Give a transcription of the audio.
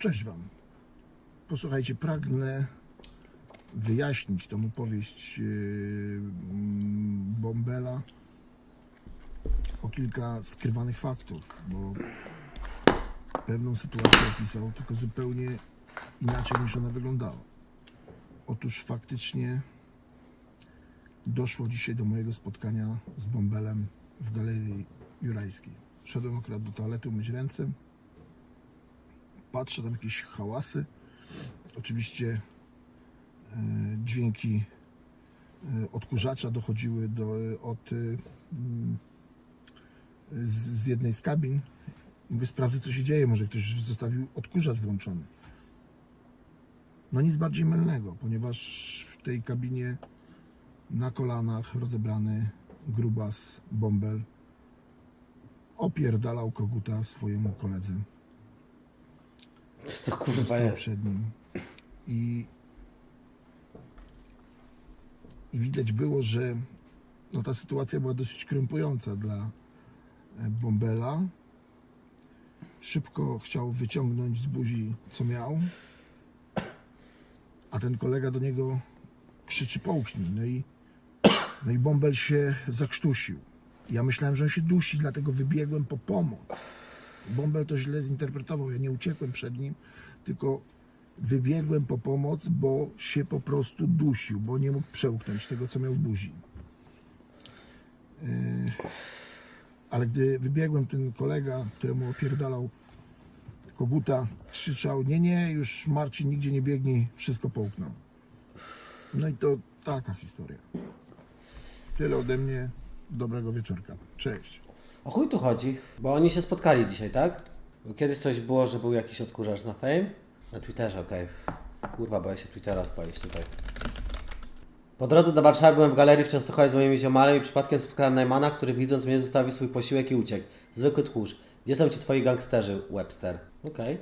Cześć Wam. Posłuchajcie, pragnę wyjaśnić tą opowieść yy, Bombela o kilka skrywanych faktów, bo pewną sytuację opisał, tylko zupełnie inaczej niż ona wyglądała. Otóż faktycznie doszło dzisiaj do mojego spotkania z Bombelem w Galerii Jurajskiej. Szedłem akurat do toalety umyć ręce, patrzę, tam jakieś hałasy. Oczywiście e, dźwięki e, odkurzacza dochodziły do, od, mm, z, z jednej z kabin. Mówię, sprawdzę co się dzieje, może ktoś zostawił odkurzacz włączony. No nic bardziej mylnego, ponieważ w tej kabinie na kolanach rozebrany grubas, bąbel opierdalał koguta swojemu koledze. Co to kurwa stał jest? przed nim. I, I widać było, że no, ta sytuacja była dosyć krępująca dla e, Bombela. Szybko chciał wyciągnąć z buzi, co miał, a ten kolega do niego krzyczy połknij. No i, no i Bombel się zakrztusił. Ja myślałem, że on się dusi, dlatego wybiegłem po pomoc. Bombel to źle zinterpretował. Ja nie uciekłem przed nim, tylko wybiegłem po pomoc, bo się po prostu dusił, bo nie mógł przełknąć tego, co miał w buzi. Yy, Ale gdy wybiegłem, ten kolega, któremu opierdalał koguta, krzyczał: Nie, nie, już Marcin nigdzie nie biegnij, wszystko połknął. No i to taka historia. Tyle ode mnie. Dobrego wieczorka. Cześć. O chuj tu chodzi? Bo oni się spotkali dzisiaj, tak? Bo kiedyś coś było, że był jakiś odkurzacz na fame? Na Twitterze, okej. Kurwa, bo ja się Twittera odpalić tutaj. Po drodze do Warszawy byłem w galerii w Częstochowie z moimi ziomalem i przypadkiem spotkałem Najmana, który widząc mnie zostawił swój posiłek i uciekł. Zwykły tchórz. Gdzie są ci twoi gangsterzy, Webster? Okej.